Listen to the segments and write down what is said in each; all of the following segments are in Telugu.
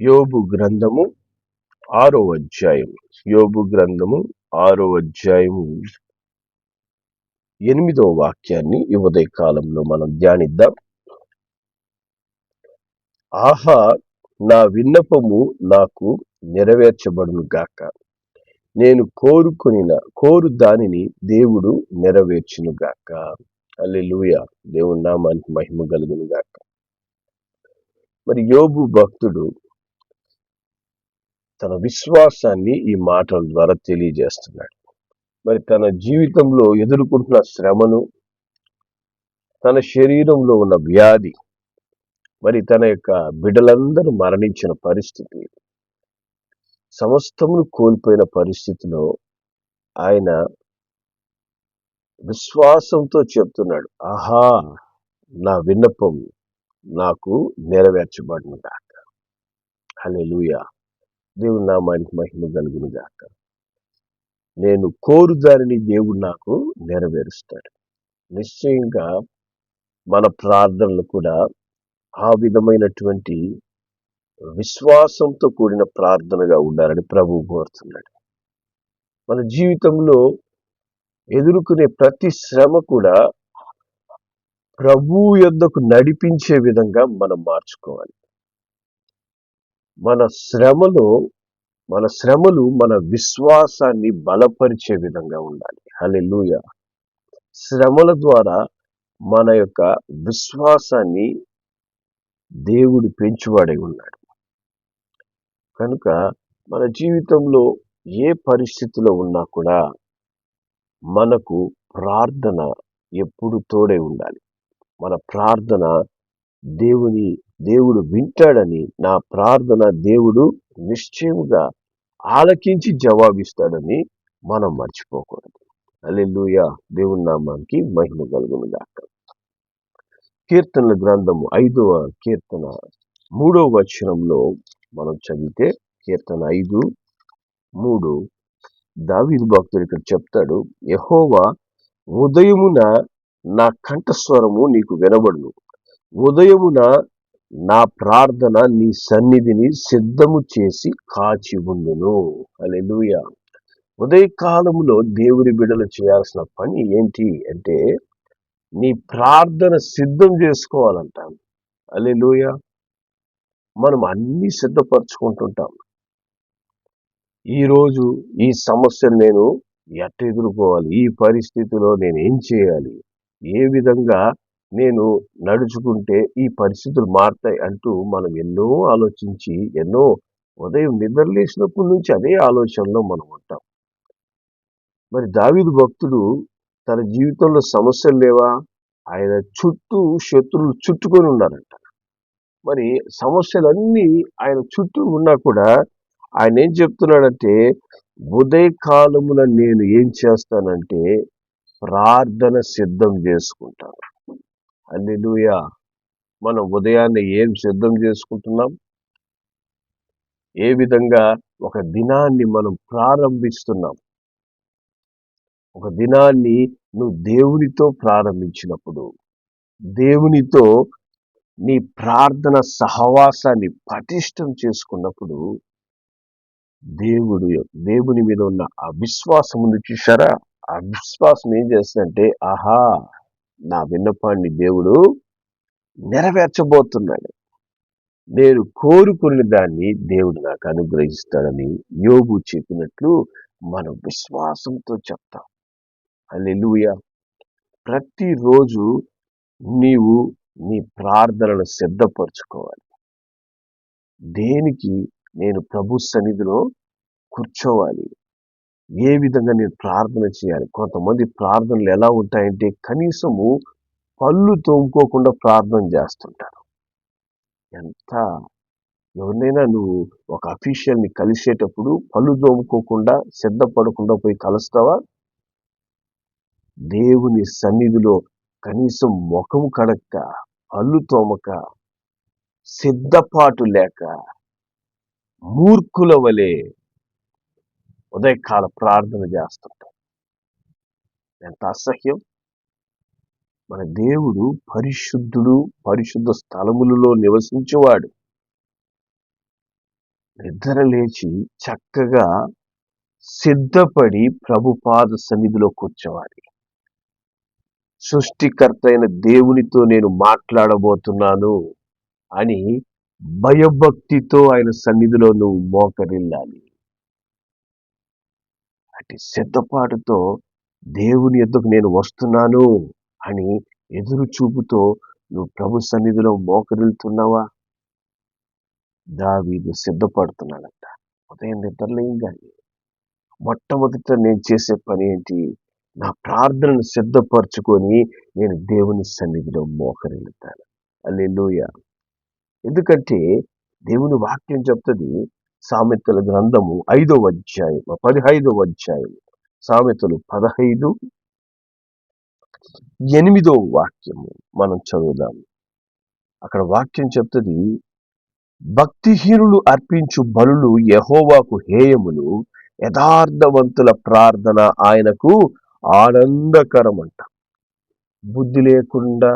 యోబు గ్రంథము ఆరో అధ్యాయం యోబు గ్రంథము ఆరో అధ్యాయము. ఎనిమిదో వాక్యాన్ని ఉదయ కాలంలో మనం ధ్యానిద్దాం. ఆహా నా విన్నపము నాకు నెరవేర్చబడును గాక. నేను కోరుకునిన కోరు దానిని దేవుడు నెరవేర్చును గాక. అల్లెలూయ దేవుని నామానికి మహిమ కలుగును గాక. మరి యోబు భక్తుడు తన విశ్వాసాన్ని ఈ మాటల ద్వారా తెలియజేస్తున్నాడు. మరి తన జీవితంలో ఎదుర్కొంటున్న శ్రమను తన శరీరంలో ఉన్న వ్యాధి మరి తన యొక్క బిడ్డలందరూ మరణించిన పరిస్థితి సమస్తమును కోల్పోయిన పరిస్థితిలో ఆయన విశ్వాసంతో చెప్తున్నాడు ఆహా నా విన్నపం నాకు నెరవేర్చబడిన గాక హల్లెలూయా. దేవుని నామానికి మహిమ కలుగును గాక నేను కోరు దానిని దేవుడు నాకు నెరవేరుస్తాడు. నిశ్చయంగా మన ప్రార్థనలు కూడా ఆ విధమైనటువంటి విశ్వాసంతో కూడిన ప్రార్థనగా ఉండాలని ప్రభువు కోరుతున్నాడు. మన జీవితంలో ఎదుర్కొనే ప్రతి శ్రమ కూడా ప్రభు యొద్దకు నడిపించే విధంగా మనం మార్చుకోవాలి. మన శ్రమలో మన శ్రమలు మన విశ్వాసాన్ని బలపరిచే విధంగా ఉండాలి. హలెలుయ శ్రమల ద్వారా మన యొక్క విశ్వాసాన్ని దేవుడు పెంచువాడై ఉన్నాడు. కనుక మన జీవితంలో ఏ పరిస్థితిలో ఉన్నా కూడా మనకు ప్రార్థన ఎప్పుడు తోడే ఉండాలి. మన ప్రార్థన దేవుని దేవుడు వింటాడని నా ప్రార్థన దేవుడు నిశ్చయముగా ఆలకించి జవాబిస్తాడని మనం మర్చిపోకూడదు. అల్లెలుయ దేవుని నామానికి మహిమ కలుగును గాక. కీర్తనల గ్రంథము ఐదవ కీర్తన మూడవ వచనంలో మనం చదివితే కీర్తన ఐదు మూడు. దావీదు భక్తుడు ఇక్కడ చెప్తాడు యహోవా ఉదయమున నా కంఠస్వరము నీకు వినబడును. ఉదయమున నా ప్రార్థన నీ సన్నిధిని సిద్ధము చేసి కాచి ఉండును. అలెలుయ ఉదయకాలంలో దేవుని బిడలు చేయాల్సిన పని ఏంటి అంటే నీ ప్రార్థన సిద్ధం చేసుకోవాలంటాను అలెలుయ మనం అన్నీ సిద్ధపరచుకుంటుంటాం. ఈరోజు ఈ సమస్యను నేను ఎట్ట ఎదుర్కోవాలి? ఈ పరిస్థితిలో నేను ఏం చేయాలి? ఏ విధంగా నేను నడుచుకుంటే ఈ పరిస్థితులు మారుతాయి అంటూ మనం ఎన్నో ఆలోచించి ఎన్నో ఉదయం నిద్రలేసినప్పటి నుంచి అదే ఆలోచనలో మనం ఉంటాం. మరి దావీదు భక్తుడు తన జీవితంలో సమస్యలు లేవా? ఆయన చుట్టూ శత్రువులు చుట్టుకొని ఉన్నారంట. మరి సమస్యలన్నీ ఆయన చుట్టూ ఉన్నా కూడా ఆయన ఏం చెప్తున్నాడంటే ఉదయకాలమున నేను ఏం చేస్తానంటే ప్రార్థన సిద్ధం చేసుకుంటాను. అల్లెలుయా మనం ఉదయాన్నే ఏం సిద్ధం చేసుకుంటున్నాం? ఏ విధంగా ఒక దినాన్ని మనం ప్రారంభిస్తున్నాం? ఒక దినాన్ని నువ్వు దేవునితో ప్రారంభించినప్పుడు దేవునితో నీ ప్రార్థన సహవాసాన్ని పటిష్టం చేసుకున్నప్పుడు దేవుడు దేవుని మీద ఉన్న అవిశ్వాసం విశ్వాసం ఉంది చూసారా అవిశ్వాసం ఏం చేస్తుందంటే ఆహా నా విన్నపాన్ని దేవుడు నెరవేర్చబోతున్నాడు. నేను కోరుకున్న దాన్ని దేవుడు నాకు అనుగ్రహిస్తాడని యోగు చెప్పినట్లు మనం విశ్వాసంతో చెప్తాం. అల్లెలుయ ప్రతిరోజు నీవు నీ ప్రార్థనను సిద్ధపరచుకోవాలి. దేనికి నేను ప్రభు సన్నిధిలో కూర్చోవాలి? ఏ విధంగా నేను ప్రార్థన చేయాలి? కొంతమంది ప్రార్థనలు ఎలా ఉంటాయంటే కనీసము పళ్ళు తోముకోకుండా ప్రార్థన చేస్తుంటారు. ఎంత ఎవరినైనా నువ్వు ఒక అఫీషియల్ని కలిసేటప్పుడు పళ్ళు తోముకోకుండా సిద్ధపడకుండా పోయి కలుస్తావా? దేవుని సన్నిధిలో కనీసం ముఖం కడక్క పళ్ళు తోమక సిద్ధపాటు లేక మూర్ఖుల వలె ఉదయకాల ప్రార్థన చేస్తుంటాం ఎంత అసహ్యం మన దేవుడు పరిశుద్ధుడు పరిశుద్ధ స్థలములలో నివసించేవాడు. నిద్ర లేచి చక్కగా సిద్ధపడి ప్రభుపాద సన్నిధిలో కూర్చోవాలి. సృష్టికర్త అయిన దేవునితో నేను మాట్లాడబోతున్నాను అని భయభక్తితో ఆయన సన్నిధిలో నువ్వు మోకరిల్లాలి. అటు సిద్ధపాటుతో దేవుని ఎద్దుకు నేను వస్తున్నాను అని ఎదురు చూపుతో నువ్వు ప్రభు సన్నిధిలో మోకరిల్తున్నావా దావీదు సిద్ధపడుతున్నాడంట. ఉదయం నిద్రలేయంగానే మొట్టమొదట నేను చేసే పని ఏంటి? నా ప్రార్థనను సిద్ధపరచుకొని నేను దేవుని సన్నిధిలో మోకరిల్లుతాను. అల్లెలుయ ఎందుకంటే దేవుని వాక్యం చెప్తుంది సామెతల గ్రంథము ఐదవ అధ్యాయం పదిహైదవ అధ్యాయం సామెతలు పదహైదు ఎనిమిదవ వాక్యము మనం చదువుదాము. అక్కడ వాక్యం చెప్తుంది భక్తిహీనులు అర్పించు బలులు యహోవాకు హేయములు యథార్థవంతుల ప్రార్థన ఆయనకు ఆనందకరమంట. బుద్ధి లేకుండా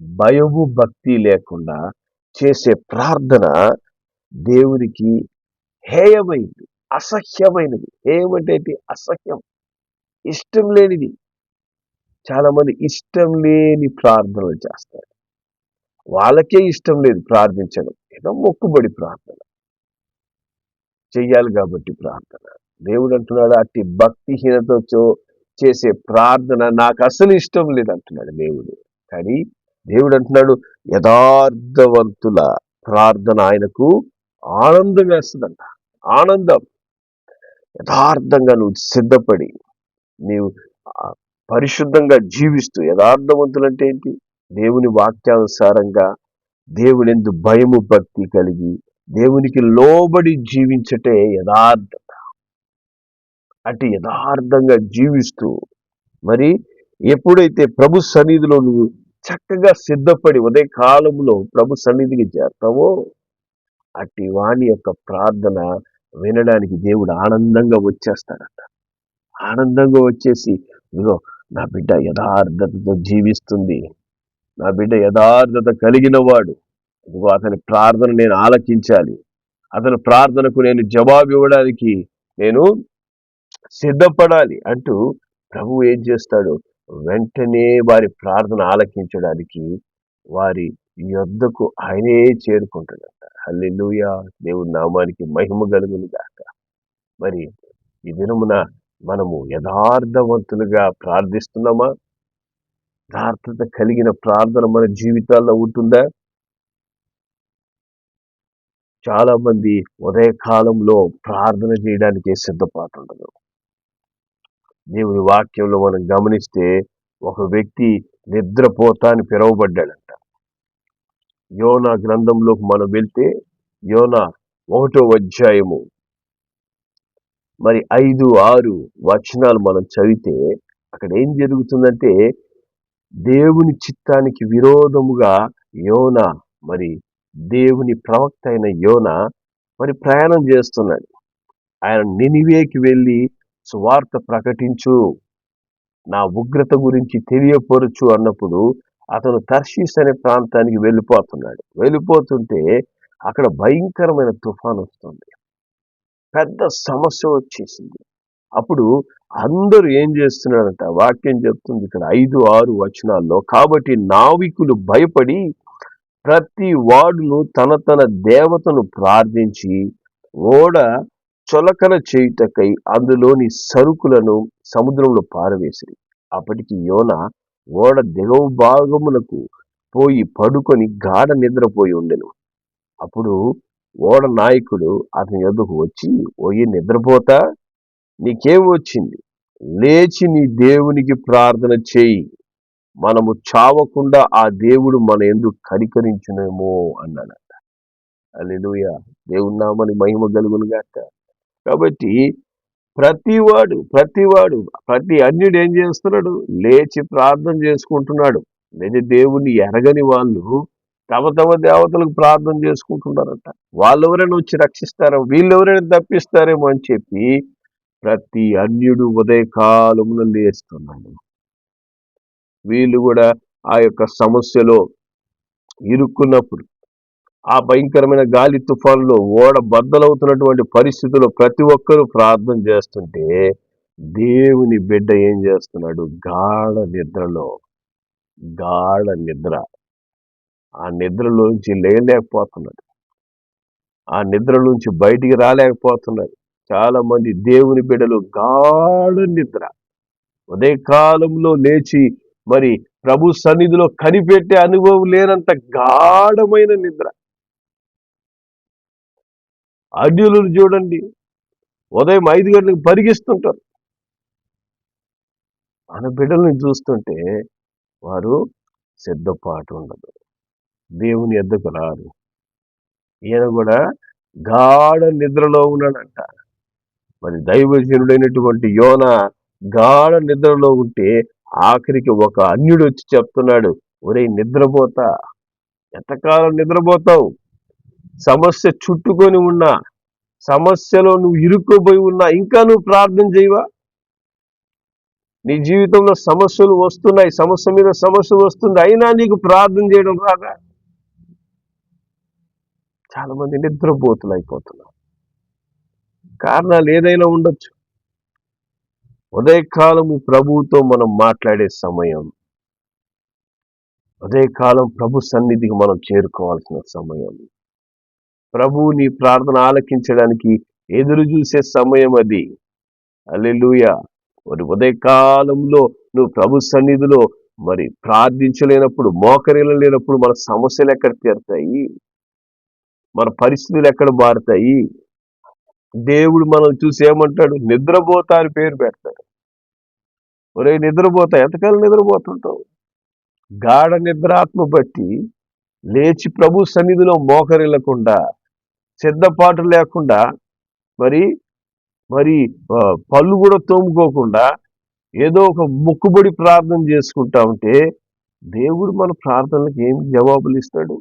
భయము భక్తి లేకుండా చేసే ప్రార్థన దేవునికి హేయమైంది అసహ్యమైనది. హేయమంటే అంటే అసహ్యం. ఇష్టం లేనిది. చాలా మంది ఇష్టం లేని ప్రార్థనలు చేస్తారు. వాళ్ళకే ఇష్టం లేదు ప్రార్థించడం. ఏదో మొక్కుబడి ప్రార్థన. చెయ్యాలి కాబట్టి ప్రార్థన. దేవుడు అంటున్నాడు అట్టి భక్తిహీనతో చేసే ప్రార్థన నాకు అసలు ఇష్టం లేదు అంటున్నాడు దేవుడు. కానీ దేవుడు అంటున్నాడు యథార్థవంతుల ప్రార్థన ఆయనకు ఆనందం వేస్తుందంట. ఆనందం. యథార్థంగా నువ్వు సిద్ధపడి నీవు పరిశుద్ధంగా జీవిస్తూ యథార్థవంతులంటే ఏంటి? దేవుని వాక్యానుసారంగా దేవుని ఎందు భయము భక్తి కలిగి దేవునికి లోబడి జీవించటే యథార్థత. అటు యథార్థంగా జీవిస్తూ మరి ఎప్పుడైతే ప్రభు సన్నిధిలో నువ్వు చక్కగా సిద్ధపడి ఉదయ కాలంలో ప్రభు సన్నిధికి చేస్తావో అట్టి వాణి యొక్క ప్రార్థన వినడానికి దేవుడు ఆనందంగా వచ్చేస్తాడట. ఆనందంగా వచ్చేసి ఇదిగో నా బిడ్డ యథార్థతతో జీవిస్తుంది. నా బిడ్డ యథార్థత కలిగిన వాడు. ఇదిగో అతని ప్రార్థన నేను ఆలకించాలి. అతని ప్రార్థనకు నేను జవాబు ఇవ్వడానికి నేను సిద్ధపడాలి. అంటూ ప్రభువు ఏం చేస్తాడు? వెంటనే వారి ప్రార్థన ఆలకించడానికి వారి యొద్దకు ఆయనే చేరుకుంటాడు. హల్లెలూయా. దేవుని నామానికి మహిమ కలుగును గాక. మరి ఈ దినమున మనము యథార్థవంతులుగా ప్రార్థిస్తున్నామా? యథార్థత కలిగిన ప్రార్థన మన జీవితాల్లో ఉంటుందా? చాలా మంది ఉదయకాలంలో ప్రార్థన చేయడానికే సిద్ధపాటుండదు దేవుని వాక్యంలో మనం గమనిస్తే ఒక వ్యక్తి నిద్రపోతా అని పిలువబడ్డాడంట. యోనా గ్రంథంలోకి మనం వెళ్తే యోనా ఒకటో అధ్యాయము. మరి ఐదు ఆరు వచనాలు మనం చదివితే అక్కడ ఏం జరుగుతుందంటే దేవుని చిత్తానికి విరోధముగా యోన మరి దేవుని ప్రవక్త అయిన యోన మరి ప్రయాణం చేస్తున్నాడు. ఆయన నినివేకి వెళ్ళి సువార్త ప్రకటించు నా ఉగ్రత గురించి తెలియపరచు అన్నప్పుడు అతను తర్షీస్ అనే ప్రాంతానికి వెళ్ళిపోతున్నాడు. వెళ్ళిపోతుంటే అక్కడ భయంకరమైన తుఫాన్ వస్తుంది. పెద్ద సమస్య వచ్చేసింది. అప్పుడు అందరూ ఏం చేస్తున్నారంట? వాక్యం చెప్తుంది ఇక్కడ ఐదు ఆరు వచనాల్లో. కాబట్టి నావికులు భయపడి ప్రతి వాడును తన తన దేవతను ప్రార్థించి ఓడ చొలకన చేయుటకై అందులోని సరుకులను సముద్రంలో పారవేసిరి. అప్పటికి యోన ఓడ దిగవ భాగమునకు పోయి పడుకొని గాఢ నిద్రపోయి ఉండెను. అప్పుడు ఓడ నాయకుడు అతని ఎదుకు వచ్చి ఓయి నిద్రపోతా? నీకేం వచ్చింది? లేచి నీ దేవునికి ప్రార్థన చేయి. మనము చావకుండా ఆ దేవుడు మన ఎందుకు కనికరించునేమో అన్నాడట అల్లెలూయ దేవుని నామని మహిమ కలుగునుగాక. కాబట్టి ప్రతివాడు ప్రతివాడు ప్రతి అన్యుడు ఏం చేస్తున్నాడు? లేచి ప్రార్థన చేసుకుంటున్నాడు. నిజ దేవుణ్ణి ఎరగని వాళ్ళు తమ తమ దేవతలకు ప్రార్థన చేసుకుంటున్నారట. వాళ్ళు ఎవరైనా వచ్చి రక్షిస్తారో? వీళ్ళు ఎవరైనా తప్పిస్తారేమో అని చెప్పి ప్రతి అన్యుడు ఉదయకాలమున లేస్తున్నాడు. వీళ్ళు కూడా ఆ యొక్క సమస్యలో ఇరుక్కున్నప్పుడు ఆ భయంకరమైన గాలి తుఫాన్లో ఓడ బద్దలవుతున్నటువంటి పరిస్థితుల్లో ప్రతి ఒక్కరూ ప్రార్థన చేస్తుంటే దేవుని బిడ్డ ఏం చేస్తున్నాడు? గాఢ నిద్రలో గాఢ నిద్ర. ఆ నిద్రలోంచి లేయలేకపోతున్నాడు ఆ నిద్రలోంచి బయటికి రాలేకపోతున్నాడు. చాలామంది దేవుని బిడ్డలు గాఢ నిద్ర. ఉదయకాలంలో లేచి మరి ప్రభు సన్నిధిలో కనిపెట్టే అనుభవం లేనంత గాఢమైన నిద్ర. అడ్యులు చూడండి. ఉదయం ఐదు గంటలకు పరిగిస్తుంటారు మన బిడ్డల్ని చూస్తుంటే వారు సిద్ధపాటు ఉండదు దేవుని ఎద్దకు రారు. ఈయన కూడా గాఢ నిద్రలో ఉన్నాడంట. మరి దైవజనుడైనటువంటి యోన గాఢ నిద్రలో ఉంటే ఆఖరికి ఒక అన్యుడు వచ్చి చెప్తున్నాడు ఒరే నిద్రపోతా. ఎంతకాలం నిద్రపోతావు? సమస్య చుట్టుకొని ఉన్నా సమస్యలో నువ్వు ఇరుక్కుపోయి ఉన్నా ఇంకా నువ్వు ప్రార్థన చేయవా? నీ జీవితంలో సమస్యలు వస్తున్నాయి సమస్య మీద సమస్యలు వస్తుంది అయినా నీకు ప్రార్థన చేయడం రాదా? చాలా మంది నిద్రపోతులు అయిపోతున్నారు. కారణాలు ఏదైనా ఉండొచ్చు. ఉదయకాలము ప్రభువుతో మనం మాట్లాడే సమయం. ఉదయకాలం ప్రభు సన్నిధికి మనం చేరుకోవాల్సిన సమయం. ప్రభువు నీ ప్రార్థన ఆలకించడానికి ఎదురు చూసే సమయం అది. అల్లెలుయ మరి ఉదయకాలంలో నువ్వు ప్రభు సన్నిధిలో మరి ప్రార్థించలేనప్పుడు మోకరిల్లలేనప్పుడు మన సమస్యలు ఎక్కడ తీరుతాయి? మన పరిస్థితులు ఎక్కడ మారుతాయి? దేవుడు మనం చూసి ఏమంటాడు? నిద్రపోతా అని పేరు పెడతాడు. ఒరే నిద్రపోతా? ఎంతకాలం నిద్రపోతుంటావు? గాఢ నిద్రాత్మ బట్టి లేచి ప్రభు సన్నిధిలో మోకరిల్లకుండా సిద్ధపాటు లేకుండా మరి మరి పళ్ళు కూడా తోముకోకుండా ఏదో ఒక ముక్కుబడి ప్రార్థన చేసుకుంటా ఉంటే దేవుడు మన ప్రార్థనలకు ఏమి జవాబులు ఇస్తాడు?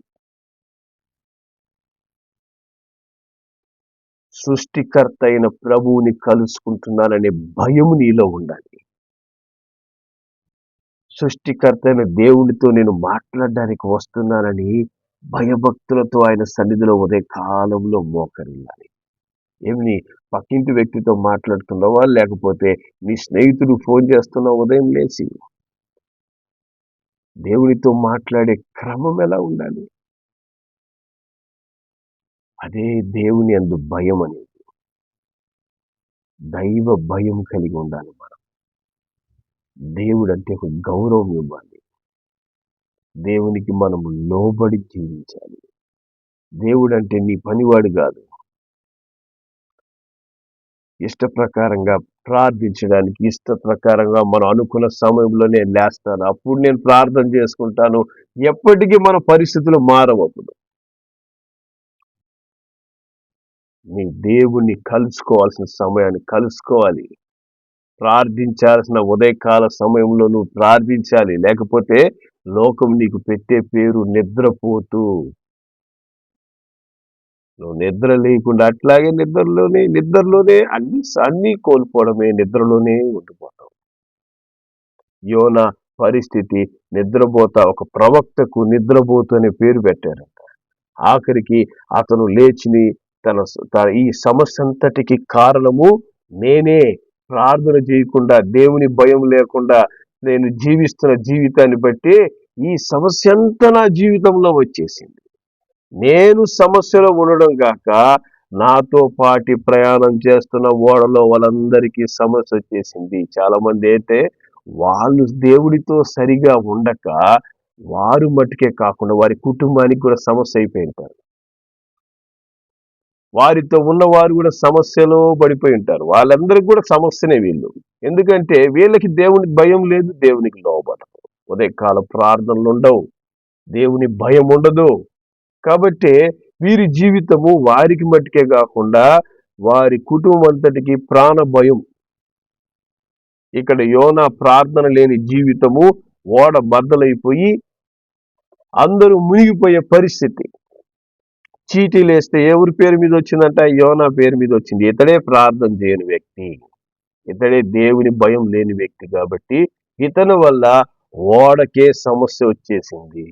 సృష్టికర్త అయిన ప్రభువుని కలుసుకుంటున్నాననే భయం నీలో ఉండాలి. సృష్టికర్త అయిన దేవునితో నేను మాట్లాడడానికి వస్తున్నానని భయభక్తులతో ఆయన సన్నిధిలో ఉదయ కాలంలో మోకరిల్లాలి. ఏమి నీ పక్కింటి వ్యక్తితో మాట్లాడుతున్నావా? లేకపోతే నీ స్నేహితుడు ఫోన్ చేస్తున్నావు ఉదయం లేచి. దేవునితో మాట్లాడే క్రమం ఎలా ఉండాలి? అదే దేవుని అందు భయం అనేది. దైవ భయం కలిగి ఉండాలి మనం. దేవుడు అంటే ఒక గౌరవం ఇవ్వాలి. దేవునికి మనము లోబడి జీవించాలి. దేవుడు అంటే నీ పనివాడు కాదు. ఇష్ట ప్రకారంగా ప్రార్థించడానికి ఇష్ట ప్రకారంగా మనం అనుకున్న సమయంలో నేను లేస్తాను. అప్పుడు నేను ప్రార్థన చేసుకుంటాను. ఎప్పటికీ మన పరిస్థితులు మారవప్పుడు నీ దేవుణ్ణి కలుసుకోవాల్సిన సమయాన్ని కలుసుకోవాలి. ప్రార్థించాల్సిన ఉదయకాల సమయంలో నువ్వు ప్రార్థించాలి. లేకపోతే లోకం నీకు పెట్టే పేరు నిద్రపోతూ. నువ్వు నిద్ర లేకుండా అట్లాగే నిద్రలోనే నిద్రలోనే అన్ని అన్నీ కోల్పోవడమే నిద్రలోనే ఉండిపోతావు. యోన పరిస్థితి నిద్రపోత ఒక ప్రవక్తకు నిద్రపోతు అనే పేరు పెట్టారంట. ఆఖరికి అతను లేచిని తన ఈ సమస్య అంతటికి కారణము నేనే. ప్రార్థన చేయకుండా దేవుని భయం లేకుండా నేను జీవిస్తున్న జీవితాన్ని బట్టి ఈ సమస్య అంతా నా జీవితంలో వచ్చేసింది. నేను సమస్యలో ఉండడం కాక నాతో పాటి ప్రయాణం చేస్తున్న ఓడలో వాళ్ళందరికీ సమస్య వచ్చేసింది. చాలామంది అయితే వాళ్ళు దేవుడితో సరిగా ఉండక వారు మట్టుకే కాకుండా వారి కుటుంబానికి కూడా సమస్య అయిపోయి ఉంటారు. వారితో ఉన్నవారు కూడా సమస్యలో పడిపోయి ఉంటారు. వాళ్ళందరికీ కూడా సమస్యనే వీళ్ళు. ఎందుకంటే వీళ్ళకి దేవునికి భయం లేదు దేవునికి లోబడం. ఉదయకాల ప్రార్థనలు ఉండవు దేవుని భయం ఉండదు కాబట్టి వీరి జీవితము వారికి మట్టుకే కాకుండా వారి కుటుంబం అంతటికి ప్రాణ భయం ఇక్కడ యోన ప్రార్థన లేని జీవితము ఓడ బద్దలైపోయి అందరూ మునిగిపోయే పరిస్థితి. చీటీలు వేస్తే ఎవరి పేరు మీద వచ్చిందంట? యోనా పేరు మీద వచ్చింది. ఇతడే ప్రార్థన చేయని వ్యక్తి. ఇతడే దేవుని భయం లేని వ్యక్తి కాబట్టి ఇతని వల్ల ఓడకే సమస్య వచ్చేసింది.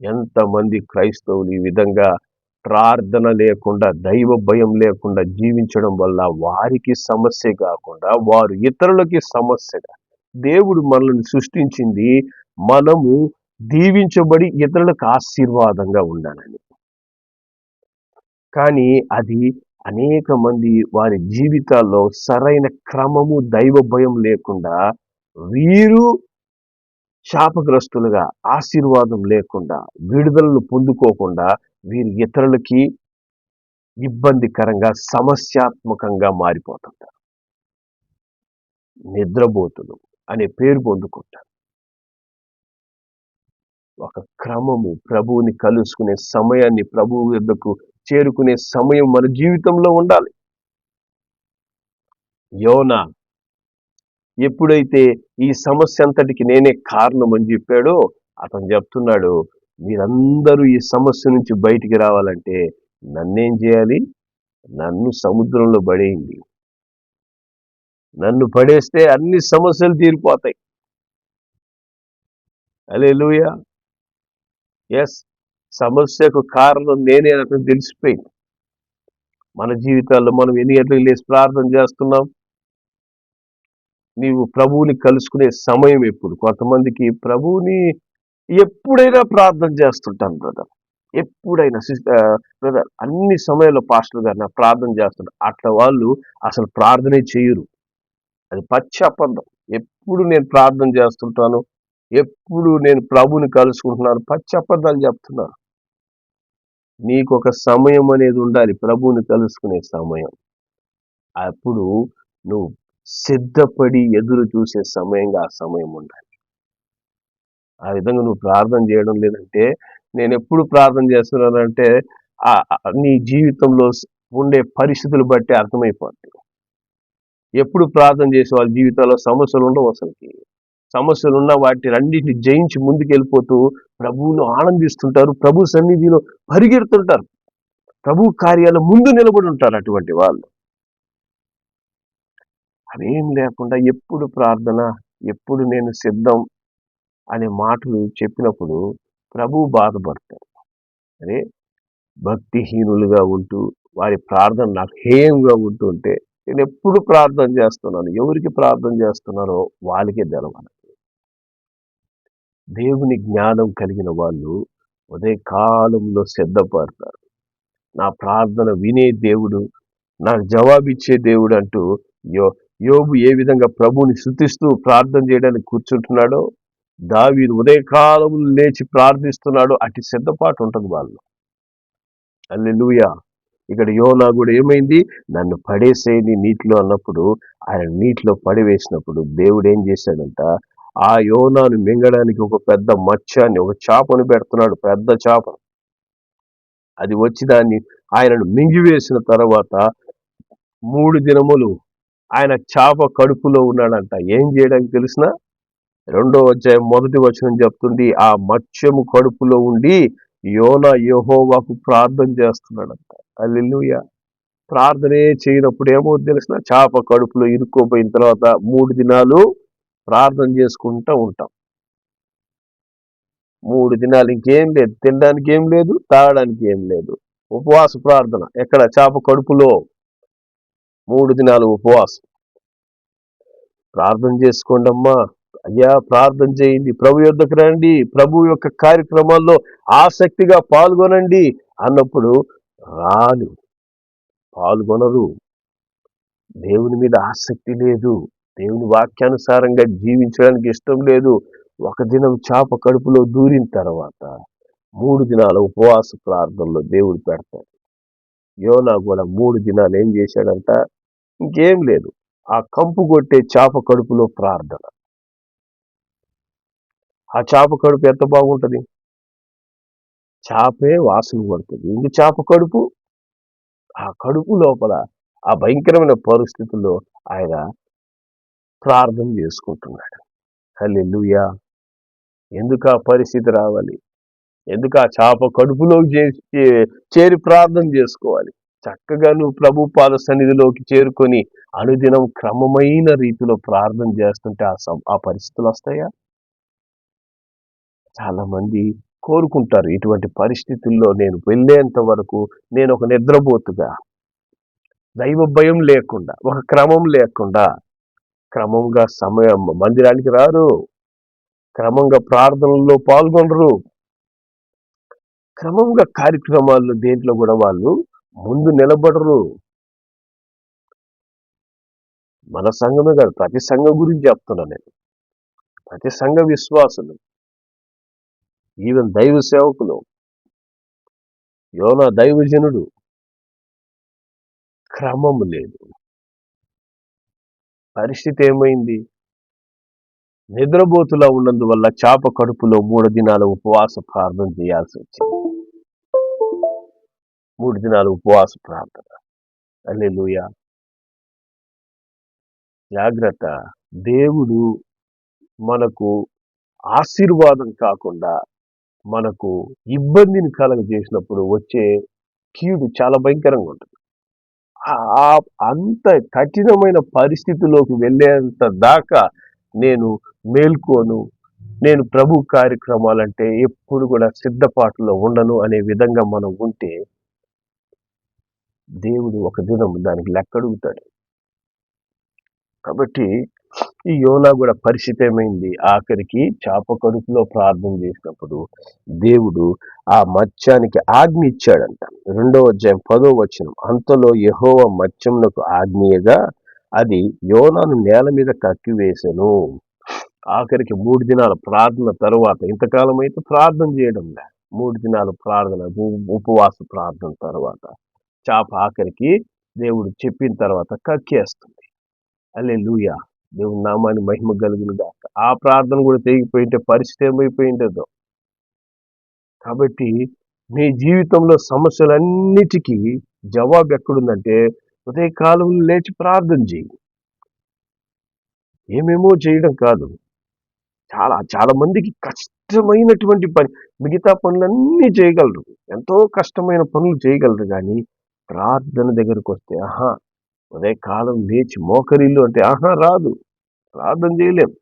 ఎంతమంది క్రైస్తవులు ఈ విధంగా ప్రార్థన లేకుండా దైవ భయం లేకుండా జీవించడం వల్ల వారికి సమస్య కాకుండా వారు ఇతరులకి సమస్యగా దేవుడు మనల్ని సృష్టించింది. మనము దీవించబడి ఇతరులకు ఆశీర్వాదంగా ఉండాలని. కానీ అది అనేక మంది వారి జీవితాల్లో సరైన క్రమము దైవ భయం లేకుండా వీరు శాపగ్రస్తులుగా ఆశీర్వాదం లేకుండా విడుదలను పొందుకోకుండా వీరు ఇతరులకి ఇబ్బందికరంగా సమస్యాత్మకంగా మారిపోతుంటారు. నిద్రబోతులు అనే పేరు పొందుకుంటారు. ఒక క్రమము ప్రభువుని కలుసుకునే సమయాన్ని ప్రభువు వద్దకు చేరుకునే సమయం మన జీవితంలో ఉండాలి. యోన ఎప్పుడైతే ఈ సమస్య అంతటికి నేనే కారణం అని చెప్పాడో అతను చెప్తున్నాడు మీరందరూ ఈ సమస్య నుంచి బయటికి రావాలంటే నన్నేం చేయాలి? నన్ను సముద్రంలో పడేయండి. నన్ను పడేస్తే అన్ని సమస్యలు తీరిపోతాయి. అలే ఎస్ సమస్యకు కారణం నేనే అతను తెలిసిపోయింది. మన జీవితాల్లో మనం ఎన్ని గంటలకు లేచి ప్రార్థన చేస్తున్నాం? నీవు ప్రభువుని కలుసుకునే సమయం ఎప్పుడు? కొంతమందికి ప్రభువుని ఎప్పుడైనా ప్రార్థన చేస్తుంటాను బ్రదర్. ఎప్పుడైనా బ్రదర్ అన్ని సమయంలో పాస్టర్ గారు నా ప్రార్థన చేస్తుంటారు. అట్లా వాళ్ళు అసలు ప్రార్థనే చేయరు. అది పచ్చి అబద్ధం. ఎప్పుడు నేను ప్రార్థన చేస్తుంటాను ఎప్పుడు నేను ప్రభుని కలుసుకుంటున్నాను పచ్చి అబద్ధాలు చెప్తున్నాను నీకు ఒక సమయం అనేది ఉండాలి ప్రభువుని కలుసుకునే సమయం. అప్పుడు నువ్వు సిద్ధపడి ఎదురు చూసే సమయంగా ఆ సమయం ఉండాలి. ఆ విధంగా నువ్వు ప్రార్థన చేయడం లేదంటే నేను ఎప్పుడు ప్రార్థన చేస్తున్నానంటే నీ జీవితంలో ఉండే పరిస్థితులు బట్టి అర్థమైపోతుంది ఎప్పుడు ప్రార్థన చేసే వాళ్ళ జీవితాల్లో సమస్యలు ఉండవు అసలుకి. సమస్యలు ఉన్న వాటి రెండింటిని జయించి ముందుకెళ్ళిపోతూ ప్రభువును ఆనందిస్తుంటారు ప్రభు సన్నిధిలో పరిగెడుతుంటారు. ప్రభు కార్యాలు ముందు నిలబడి ఉంటారు అటువంటి వాళ్ళు. అవేం లేకుండా ఎప్పుడు ప్రార్థన ఎప్పుడు నేను సిద్ధం అనే మాటలు చెప్పినప్పుడు ప్రభు బాధపడతారు అరే భక్తిహీనులుగా ఉంటూ వారి ప్రార్థన నాకు హేయంగా ఉంటుంటే నేను ఎప్పుడు ప్రార్థన చేస్తున్నాను ఎవరికి ప్రార్థన చేస్తున్నారో వాళ్ళకే తెలవాలి. దేవుని జ్ఞానం కలిగిన వాళ్ళు ఉదయ కాలంలో సిద్ధపడతారు. నా ప్రార్థన వినే దేవుడు నాకు జవాబిచ్చే దేవుడు అంటూ యో యోగు ఏ విధంగా ప్రభుని శృతిస్తూ ప్రార్థన చేయడానికి కూర్చుంటున్నాడో దావీదు ఉదయకాలములు లేచి ప్రార్థిస్తున్నాడు అటు సిద్ధపాటు ఉంటుంది వాళ్ళు అల్లెలుయా ఇక్కడ యోనా కూడా ఏమైంది? నన్ను పడేసేది నీటిలో అన్నప్పుడు ఆయన నీటిలో పడివేసినప్పుడు దేవుడు ఏం చేశాడంట? ఆ యోనాను మింగడానికి ఒక పెద్ద మత్స్యాన్ని ఒక చేపను పెడుతున్నాడు పెద్ద చేప. అది వచ్చి దాన్ని ఆయనను మింగివేసిన తర్వాత మూడు దినములు ఆయన చేప కడుపులో ఉన్నాడంట. ఏం చేయడానికి తెలిసిన? రెండో అధ్యాయం మొదటి వచనం చెప్తుంది ఆ మత్స్యము కడుపులో ఉండి యోన యహోవాకు ప్రార్థన చేస్తున్నాడంట. అల్లెలుయ ప్రార్థనే చేయనప్పుడు ఏమో తెలిసిన? చేప కడుపులో ఇరుక్కుపోయిన తర్వాత మూడు దినాలు ప్రార్థన చేసుకుంటూ ఉంటాం. మూడు దినాలు ఇంకేం లేదు. తినడానికి ఏం లేదు తాగడానికి ఏం లేదు. ఉపవాస ప్రార్థన. ఎక్కడ? చేప కడుపులో మూడు దినాలు ఉపవాసం. ప్రార్థన చేసుకోండి అమ్మా. అయ్యా ప్రార్థన చేయండి. ప్రభు యొద్దకు రండి. ప్రభు యొక్క కార్యక్రమాల్లో ఆసక్తిగా పాల్గొనండి అన్నప్పుడు రాను పాల్గొనరు. దేవుని మీద ఆసక్తి లేదు. దేవుని వాక్యానుసారంగా జీవించడానికి ఇష్టం లేదు. ఒక దినం చేప కడుపులో దూరిన తర్వాత మూడు దినాల ఉపవాస ప్రార్థనలో దేవుడు పెడతాడు. యోనా కూడా మూడు దినాలు ఏం చేశాడంట? ఇంకేం లేదు. ఆ కంపు కొట్టే చేప కడుపులో ప్రార్థన. ఆ చేప కడుపు ఎంత బాగుంటుంది? చేపే వాసన పడుతుంది ఇందు చేప కడుపు? ఆ కడుపు లోపల ఆ భయంకరమైన పరిస్థితుల్లో ఆయన ప్రార్థన చేసుకుంటున్నాడు. హల్లెలుయా! ఎందుకు ఆ పరిస్థితి రావాలి? ఎందుకు ఆ చేప కడుపులో చేరి ప్రార్థన చేసుకోవాలి? చక్కగా నువ్వు ప్రభు పాద సన్నిధిలోకి చేరుకొని అనుదినం క్రమమైన రీతిలో ప్రార్థన చేస్తుంటే ఆ ఆ పరిస్థితులు వస్తాయా? చాలామంది కోరుకుంటారు ఇటువంటి పరిస్థితుల్లో నేను వెళ్ళేంత వరకు నేను ఒక నిద్రపోతుగా దైవ భయం లేకుండా ఒక క్రమం లేకుండా క్రమంగా సమయం మందిరానికి రారు క్రమంగా ప్రార్థనల్లో పాల్గొనరు. క్రమంగా కార్యక్రమాల్లో దేంట్లో కూడా వాళ్ళు ముందు నిలబడరు. మన సంఘమే కాదు ప్రతి సంఘం గురించి చెప్తున్నా నేను. ప్రతి సంఘ విశ్వాసులు. ఈవెన్ దైవ సేవకులు. యోనా దైవజనుడు. క్రమం లేదు. పరిస్థితి ఏమైంది? నిద్రబోతులా ఉన్నందువల్ల చాప కడుపులో మూడు దినాల ఉపవాస ప్రార్థన చేయాల్సి వచ్చింది. మూడు దినాలు ఉపవాస ప్రార్థన. అల్లెలుయ జాగ్రత్త. దేవుడు మనకు ఆశీర్వాదం కాకుండా మనకు ఇబ్బందిని కలగజేసినప్పుడు వచ్చే కీడు చాలా భయంకరంగా ఉంటుంది. ఆ అంత కఠినమైన పరిస్థితిలోకి వెళ్ళేంత దాకా నేను మేల్కోను నేను ప్రభు కార్యక్రమాలంటే ఎప్పుడు కూడా సిద్ధపాటులో ఉండను అనే విధంగా మనం ఉంటే దేవుడు ఒక దినం దానికి లెక్కడుగుతాడు. కాబట్టి ఈ యోనా కూడా పరిస్థితి ఏమైంది? ఆఖరికి చేప కడుపులో ప్రార్థన చేసినప్పుడు దేవుడు ఆ మత్స్యానికి ఆజ్ఞ ఇచ్చాడంట. రెండో అధ్యాయం పదో వచనం అంతలో యహోవ మత్స్యమునకు ఆజ్ఞయగా అది యోనాను నేల మీద కక్కివేసెను. ఆఖరికి మూడు దినాల ప్రార్థన తర్వాత ఇంతకాలం అయితే ప్రార్థన చేయడం లే మూడు దినాల ప్రార్థన ఉపవాస ప్రార్థన తర్వాత. చాప ఆఖరికి దేవుడు చెప్పిన తర్వాత కక్కేస్తుంది. అల్లే లూయా దేవుని నామాన్ని మహిమ కలిగిన దాకా ఆ ప్రార్థన కూడా తెగిపోయింటే పరిస్థితి ఏమైపోయిందో కాబట్టి మీ జీవితంలో సమస్యలన్నిటికీ జవాబు ఎక్కడుందంటే ఉదయకాలంలో లేచి ప్రార్థన చేయి. ఏమేమో చేయడం కాదు. చాలా చాలా మందికి కష్టమైనటువంటి పని మిగతా పనులన్నీ చేయగలరు. ఎంతో కష్టమైన పనులు చేయగలరు కానీ ప్రార్థన దగ్గరకు వస్తే ఆహా ఉదయకాలం లేచి మోకరిల్లు అంటే ఆహా రాదు. ప్రార్థన చేయలేం.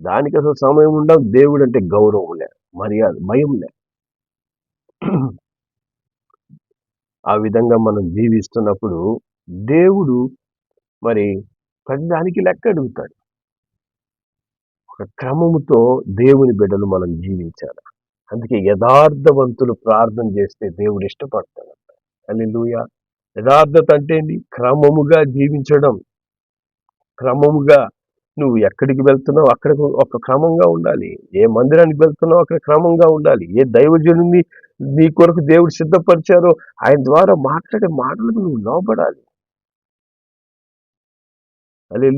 దానికి అసలు సమయం ఉండవు దేవుడు అంటే గౌరవం లే మర్యాద భయం లే ఆ విధంగా మనం జీవిస్తున్నప్పుడు దేవుడు మరి ప్రతిదానికి లెక్క అడుగుతాడు. ఒక క్రమముతో దేవుని బిడ్డలు మనం జీవించాలి. అందుకే యథార్థవంతులు ప్రార్థన చేస్తే దేవుడు ఇష్టపడతాడు. అని లూయ యథార్థత అంటే ఏంటి క్రమముగా జీవించడం. క్రమముగా నువ్వు ఎక్కడికి వెళ్తున్నావు? అక్కడ ఒక క్రమంగా ఉండాలి. ఏ మందిరానికి వెళ్తున్నావు? అక్కడ క్రమంగా ఉండాలి. ఏ దైవజనుని నీ కొరకు దేవుడు సిద్ధపరిచారో ఆయన ద్వారా మాట్లాడే మాటలకు నువ్వు లోపడాలి అలే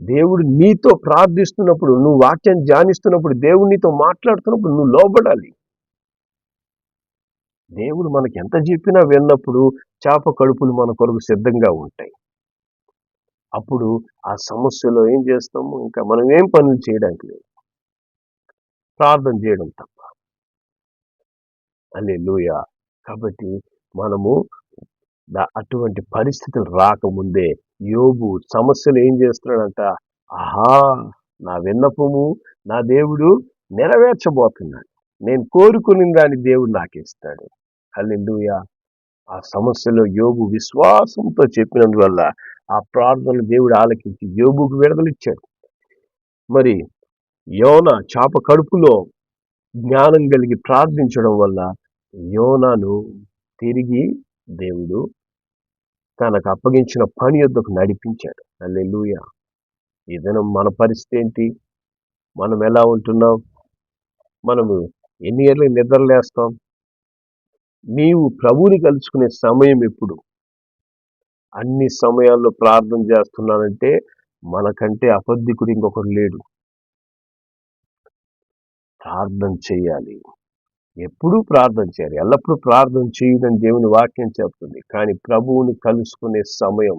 దేవుడు నీతో ప్రార్థిస్తున్నప్పుడు నువ్వు వాక్యాన్ని ధ్యానిస్తున్నప్పుడు దేవుడు నీతో మాట్లాడుతున్నప్పుడు నువ్వు లోబడాలి. దేవుడు మనకి ఎంత చెప్పినా విన్నప్పుడు చేప కడుపులు మన కొరకు సిద్ధంగా ఉంటాయి. అప్పుడు ఆ సమస్యలో ఏం చేస్తాము? ఇంకా మనం ఏం పనులు చేయడానికి లేదు. ప్రార్థన చేయడం తప్ప. అల్లే లూయ కాబట్టి మనము అటువంటి పరిస్థితులు రాకముందే యోగు సమస్యలు ఏం చేస్తున్నాడంట? ఆహా! నా విన్నపము నా దేవుడు నెరవేర్చబోతున్నాడు. నేను కోరుకుని దాన్ని దేవుడు నాకు ఇస్తాడు అల్లెలుయ ఆ సమస్యలో యోగు విశ్వాసంతో చెప్పినందువల్ల ఆ ప్రార్థన దేవుడు ఆలకించి యోగుకు విడుదలిచ్చాడు. మరి యోన చాప కడుపులో జ్ఞానం కలిగి ప్రార్థించడం వల్ల యోనాను తిరిగి దేవుడు తనకు అప్పగించిన పని యొద్దకు నడిపించాడు. అల్లెలుయ ఏదైనా మన పరిస్థితి ఏంటి? మనం ఎలా ఉంటున్నాం? మనము ఎన్ని ఏళ్ళకి నిద్రలేస్తాం నీవు ప్రభువుని కలుసుకునే సమయం ఎప్పుడు? అన్ని సమయాల్లో ప్రార్థన చేస్తున్నానంటే మనకంటే అబద్ధికుడు ఇంకొకరు లేడు. ప్రార్థన చేయాలి. ఎప్పుడూ ప్రార్థన చేయాలి. ఎల్లప్పుడూ ప్రార్థన చేయడం దేవుని వాక్యం చెప్తుంది. కానీ ప్రభువుని కలుసుకునే సమయం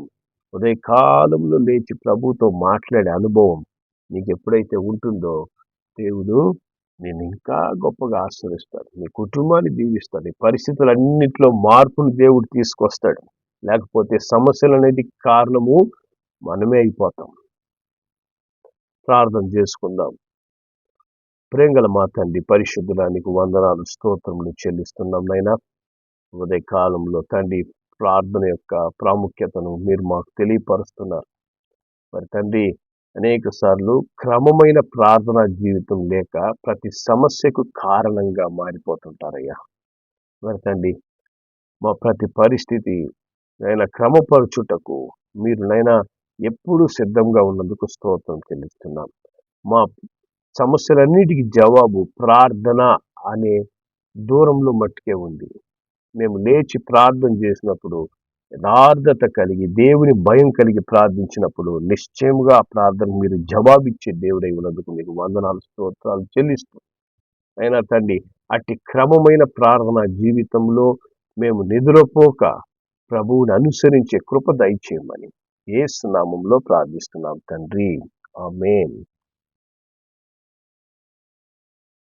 ఉదయకాలంలో లేచి ప్రభుతో మాట్లాడే అనుభవం నీకు ఎప్పుడైతే ఉంటుందో దేవుడు నేను ఇంకా గొప్పగా ఆశ్రయిస్తాడు నీ కుటుంబాన్ని దీవిస్తాడు నీ పరిస్థితులన్నింటిలో మార్పును దేవుడు తీసుకొస్తాడు. లేకపోతే సమస్యలు అనేది కారణము మనమే అయిపోతాం. ప్రార్థన చేసుకుందాం. ప్రేంగల మా తండ్రి పరిశుద్ధులానికి వందనాలు స్తోత్రములు చెల్లిస్తున్నాం నైనా ఉదయ కాలంలో తండ్రి ప్రార్థన యొక్క ప్రాముఖ్యతను మీరు మాకు తెలియపరుస్తున్నారు. మరి తండ్రి అనేక సార్లు క్రమమైన ప్రార్థనా జీవితం లేక ప్రతి సమస్యకు కారణంగా మారిపోతుంటారయ్యా. వెనకండి. మా ప్రతి పరిస్థితి నైనా క్రమపరచుటకు మీరు నైనా ఎప్పుడూ సిద్ధంగా ఉన్నందుకు స్తోత్రం చెల్లిస్తున్నాం. మా సమస్యలన్నిటికీ జవాబు ప్రార్థన అనే దూరంలో మట్టుకే ఉంది. మేము లేచి ప్రార్థన చేసినప్పుడు యథార్థత కలిగి దేవుని భయం కలిగి ప్రార్థించినప్పుడు నిశ్చయముగా ఆ ప్రార్థన మీరు జవాబిచ్చే దేవుడై ఉన్నందుకు మీకు వందనాలు స్తోత్రాలు చెల్లిస్తూ. అయినా తండ్రి అట్టి క్రమమైన ప్రార్థన జీవితంలో మేము నిద్రపోక ప్రభువుని అనుసరించే కృప దయచేయమని ఏ నామంలో ప్రార్థిస్తున్నాం తండ్రి. ఆమెన్.